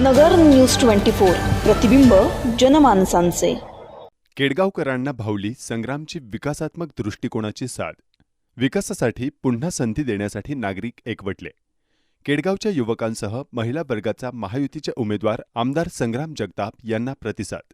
नगर news twenty four प्रतिबिंब जनमानसांचे. केडगावकरांना भावली संग्रामची विकासात्मक दृष्टिकोनाची साथ विकासासाठी पुन्हा संधी देण्यासाठी नागरिक एकवटले. केडगावच्या युवकांसह महिला वर्गाचा महायुतीचे उमेदवार आमदार संग्राम जगताप यांना प्रतिसाद.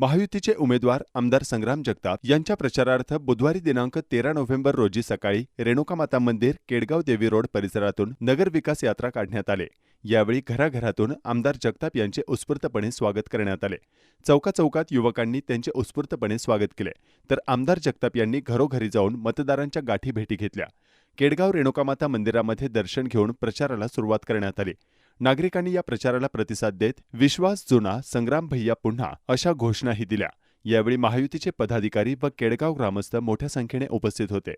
महायुतीचे उमेदवार आमदार संग्राम जगताप यांच्या प्रचारार्थ बुधवारी दिनांक तेरा नोव्हेंबर रोजी सकाळी रेणुकामाता मंदिर केडगाव देवी रोड परिसरातून नगर विकास यात्रा काढण्यात आले. यावेळी घराघरातून आमदार जगताप यांचे उत्स्फूर्तपणे स्वागत करण्यात आले. चौकाचौकात युवकांनी त्यांचे उत्स्फूर्तपणे स्वागत केले. तर आमदार जगताप यांनी घरोघरी जाऊन मतदारांच्या गाठी भेटी घेतल्या. केडगाव रेणुकामाता मंदिरामध्ये दर्शन घेऊन प्रचाराला सुरुवात करण्यात आली. नागरिकांनी या प्रचाराला प्रतिसाद देत विश्वास जुना संग्राम भैया पुन्हा अशा घोषणाही दिल्या. यावेळी महायुतीचे पदाधिकारी व केडगाव ग्रामस्थ मोठ्या संख्येने उपस्थित होते.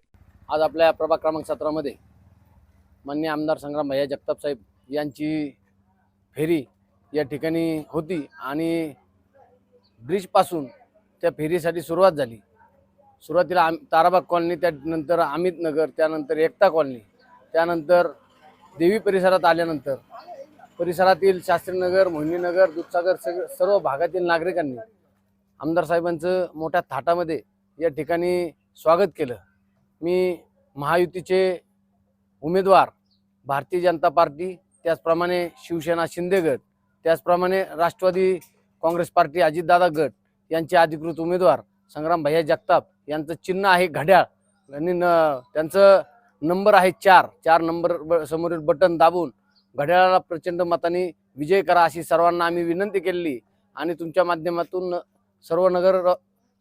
आज आपल्या प्रभाग क्रमांक सतरामध्ये मान्य आमदार संग्राम भैया जगताप साहेब यांची फेरी या ठिकाणी होती आणि ब्रिजपासून त्या फेरीसाठी सुरुवात झाली. सुरुवातीला आम ताराबाग कॉलनी त्यानंतर अमित नगर त्यानंतर एकता कॉलनी त्यानंतर देवी परिसरात आल्यानंतर परिसरातील शास्त्रीनगर मोहिनीनगर दूधसागर सगळं सर्व भागातील नागरिकांनी आमदार साहेबांचं मोठ्या थाटामध्ये या ठिकाणी स्वागत केलं. मी महायुतीचे उमेदवार भारतीय जनता पार्टी त्याचप्रमाणे शिवसेना शिंदे गट त्याचप्रमाणे राष्ट्रवादी काँग्रेस पार्टी अजितदादा गट यांचे अधिकृत उमेदवार संग्राम भैया जगताप यांचं चिन्ह आहे घड्याळ. आणि न त्यांचं नंबर आहे चार चार नंबर ब- समोरील बटन दाबून घड्याळाला प्रचंड मताने विजय करा अशी सर्वांना आम्ही विनंती केलेली. आणि तुमच्या माध्यमातून सर्व नगर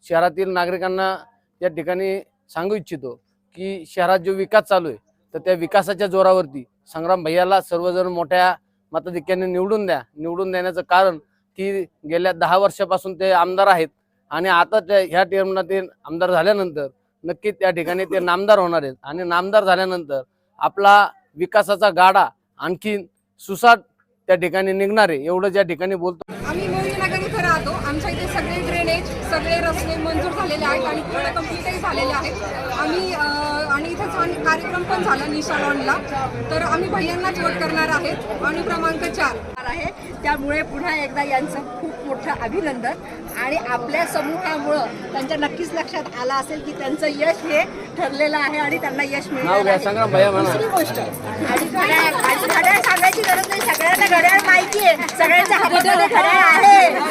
शहरातील नागरिकांना या ठिकाणी सांगू इच्छितो की शहरात जो विकास चालू आहे तर त्या विकासाच्या जोरावरती संग्राम भैयाला सर्वजण मोठ्या मताधिक्याने निवडून द्या. निवडून देण्याचं कारण की गेल्या दहा वर्षापासून ते आमदार आहेत आणि आता त्या ह्या टर्मला ते आमदार झाल्यानंतर नक्कीच त्या ठिकाणी ते नामदार होणार आहेत. आणि नामदार झाल्यानंतर आपला विकासाचा गाडा आणखीन सुसाट त्या ठिकाणी निघणार आहे एवढं ज्या ठिकाणी बोलतो आम्ही मोहिनीनगर इथे राहतो आमच्या इथे सगळे ड्रेनेज सगळे रस्ते मंजूर झालेले आहेत आणि पूर्ण कम्प्लीटही झालेले आहेत. आम्ही आणि इथे छान कार्यक्रम पण झाला निशा लॉनला. तर आम्ही भैयांनाच वोट करणार आहेत आणि क्रमांक चार. आहे. त्यामुळे पुन्हा एकदा यांचं खूप मोठं अभिनंदन. आणि आपल्या समूहामुळं त्यांच्या नक्कीच लक्षात आलं असेल की त्यांचं यश हे ठरलेलं आहे आणि त्यांना यश मिळालं घ्या आहे. दुसरी गोष्ट आणि घड्याळ सांगायची गरज नाही. सगळ्यांना घड्याळ माहिती आहे सगळ्यांच्या हातामध्ये घड्याळ आहे.